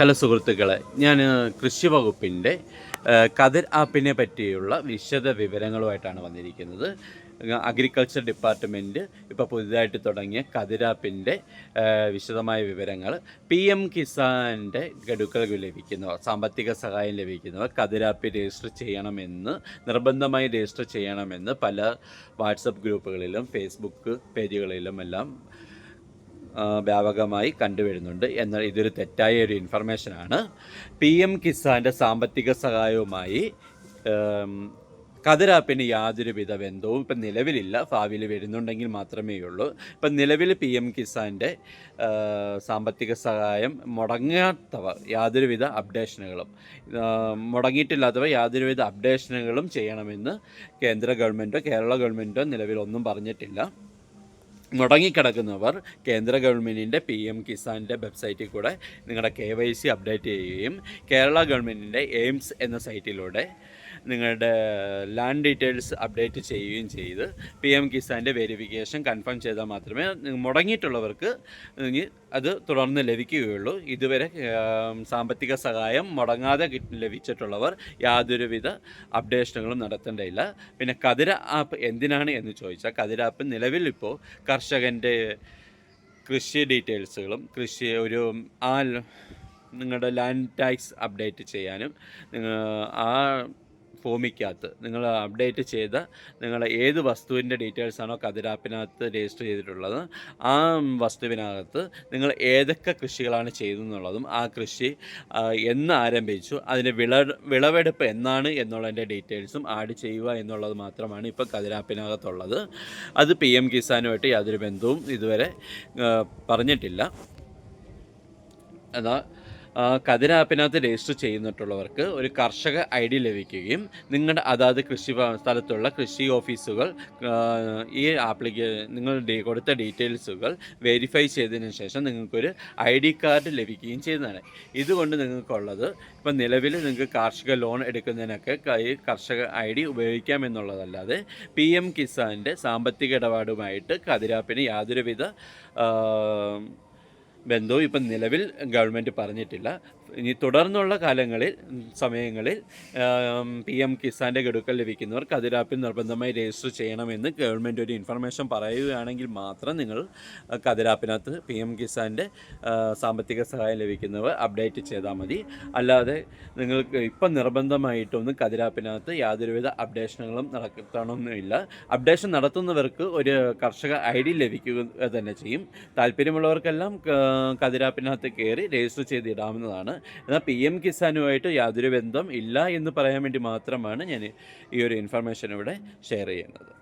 Hello സുഹൃത്തുക്കളെ ഞാൻ കൃഷി വകുപ്പിന്റെ കതിർ ആപ്പിനെ പറ്റിയുള്ള വിശദ വിവരങ്ങളുമായിട്ടാണ് വന്നിരിക്കുന്നത്. അഗ്രികൾച്ചർ ഡിപ്പാർട്ട്മെന്റ് ഇപ്പോൾ പുതിയതായിട്ട് തുടങ്ങിയ കതിരാപ്പിന്റെ വിശദമായ വിവരങ്ങൾ പി എം കിസാന്റെ ഗഡുക്കൾ ലഭിക്കുന്നവർ സാമ്പത്തിക സഹായം ലഭിക്കുന്നവർ കതിരാപ്പ് രജിസ്റ്റർ ചെയ്യണമെന്ന് നിർബന്ധമായി രജിസ്റ്റർ ചെയ്യണമെന്ന് പല വാട്സപ്പ് ഗ്രൂപ്പുകളിലും ഫേസ്ബുക്ക് പേജുകളിലും എല്ലാം വ്യാപകമായി കണ്ടുവരുന്നുണ്ട് എന്നാൽ ഇതൊരു തെറ്റായ ഒരു ഇൻഫർമേഷനാണ് പി എം കിസാന്റെ സാമ്പത്തിക സഹായവുമായി കതിരാപ്പിന് യാതൊരുവിധ ബന്ധവും ഇപ്പം നിലവിലില്ല. ഭാവിയിൽ വരുന്നുണ്ടെങ്കിൽ മാത്രമേ ഉള്ളൂ. ഇപ്പം നിലവിൽ പി എം കിസാന്റെ സാമ്പത്തിക സഹായം മുടങ്ങാത്തവ യാതൊരുവിധ അപ്ഡേഷനുകളും മുടങ്ങിയിട്ടില്ലാത്തവ യാതൊരുവിധ അപ്ഡേഷനുകളും ചെയ്യണമെന്ന് കേന്ദ്ര ഗവൺമെന്റോ കേരള ഗവൺമെന്റോ നിലവിലൊന്നും പറഞ്ഞിട്ടില്ല. മുടങ്ങിക്കിടക്കുന്നവർ കേന്ദ്ര ഗവൺമെന്റിന്റെ പി എം കിസാന്റെ വെബ്സൈറ്റിൽ കൂടെ നിങ്ങളുടെ കെ വൈ സി അപ്ഡേറ്റ് ചെയ്യുകയും കേരള ഗവൺമെന്റിന്റെ എയിംസ് എന്ന സൈറ്റിലൂടെ നിങ്ങളുടെ ലാൻഡ് ഡീറ്റെയിൽസ് അപ്ഡേറ്റ് ചെയ്യുകയും ചെയ്ത് പി എം കിസാന്റെ വെരിഫിക്കേഷൻ കൺഫേം ചെയ്താൽ മാത്രമേ മുടങ്ങിയിട്ടുള്ളവർക്ക് അത് തുടർന്ന് ലഭിക്കുകയുള്ളൂ. ഇതുവരെ സാമ്പത്തിക സഹായം മുടങ്ങാതെ ലഭിച്ചിട്ടുള്ളവർ യാതൊരുവിധ അപ്ഡേഷനുകളും നടത്തേണ്ടതില്ല. പിന്നെ കതിര ആപ്പ് എന്തിനാണ് എന്ന് ചോദിച്ചാൽ കതിര ആപ്പ് നിലവിൽ ഇപ്പോൾ കർഷകന്റെ കൃഷി ഡീറ്റെയിൽസുകളും കൃഷി ഒരു ആ നിങ്ങളുടെ ലാൻഡ് ടാക്സ് അപ്ഡേറ്റ് ചെയ്യാനും ആ ഫോമിക്കകത്ത് നിങ്ങൾ അപ്ഡേറ്റ് ചെയ്ത നിങ്ങൾ ഏത് വസ്തുവിന്റെ ഡീറ്റെയിൽസ് ആണോ കതിരാപ്പിനകത്ത് രജിസ്റ്റർ ചെയ്തിട്ടുള്ളത് ആ വസ്തുവിനകത്ത് നിങ്ങൾ ഏതൊക്കെ കൃഷികളാണ് ചെയ്തതെന്നുള്ളതും ആ കൃഷി എന്ന് ആരംഭിച്ചു. അതിന്റെ വിള വിളവെടുപ്പ് എന്നാണ് എന്നുള്ളതിന്റെ ഡീറ്റെയിൽസും ആഡ് ചെയ്യുക എന്നുള്ളത് മാത്രമാണ് ഇപ്പോൾ കതിരാപ്പിനകത്തുള്ളത്. അത് പി എം കിസാനുമായിട്ട് യാതൊരു ബന്ധവും ഇതുവരെ പറഞ്ഞിട്ടില്ല. എന്നാൽ കതിർ രജിസ്റ്റർ ചെയ്യുന്നിട്ടുള്ളവർക്ക് ഒരു കർഷക ഐ ഡി ലഭിക്കുകയും നിങ്ങളുടെ അതാത് കൃഷി സ്ഥലത്തുള്ള കൃഷി ഓഫീസുകൾ ഈ ആപ്ലിക്കേ നിങ്ങൾ കൊടുത്ത ഡീറ്റെയിൽസുകൾ വെരിഫൈ ചെയ്തതിന് ശേഷം നിങ്ങൾക്കൊരു ഐ ഡി കാർഡ് ലഭിക്കുകയും ചെയ്യുന്നതാണ്. ഇതുകൊണ്ട് നിങ്ങൾക്കുള്ളത് ഇപ്പം നിലവിൽ നിങ്ങൾക്ക് കാർഷിക ലോൺ എടുക്കുന്നതിനൊക്കെ കർഷക ഐ ഡി ഉപയോഗിക്കാമെന്നുള്ളതല്ലാതെ പി എം കിസാന്റെ സാമ്പത്തിക ഇടപാടുമായിട്ട് കതിരാപ്പിന് യാതൊരുവിധ ബന്ധവും ഇപ്പം നിലവിൽ ഗവൺമെന്റ് പറഞ്ഞിട്ടില്ല. ഇനി തുടർന്നുള്ള കാലങ്ങളിൽ സമയങ്ങളിൽ പി എം കിസാന്റെ ഗഡുക്കൾ ലഭിക്കുന്നവർക്ക് കതിരാപ്പിൽ നിർബന്ധമായി രജിസ്റ്റർ ചെയ്യണമെന്ന് ഗവൺമെന്റ് ഒരു ഇൻഫർമേഷൻ പറയുകയാണെങ്കിൽ മാത്രം നിങ്ങൾ കതിരാപ്പിനകത്ത് പി എം കിസാന്റെ സാമ്പത്തിക സഹായം ലഭിക്കുന്നവർ അപ്ഡേറ്റ് ചെയ്താൽ മതി. അല്ലാതെ നിങ്ങൾക്ക് ഇപ്പം നിർബന്ധമായിട്ടൊന്നും കതിരാപ്പിനകത്ത് യാതൊരുവിധ അപ്ഡേഷനുകളും നടത്തണമെന്നില്ല. അപ്ഡേഷൻ നടത്തുന്നവർക്ക് ഒരു കർഷക ഐ ഡി ലഭിക്കുക തന്നെ ചെയ്യും. താല്പര്യമുള്ളവർക്കെല്ലാം കതിരാപ്പിനകത്ത് കയറി രജിസ്റ്റർ ചെയ്തിടാവുന്നതാണ് എന്നാൽ പി എം കിസാനുമായിട്ട് യാതൊരു ബന്ധം ഇല്ല എന്ന് പറയാൻ വേണ്ടി മാത്രമാണ് ഞാൻ ഈ ഒരു ഇൻഫർമേഷൻ ഇവിടെ ഷെയർ ചെയ്യുന്നത്.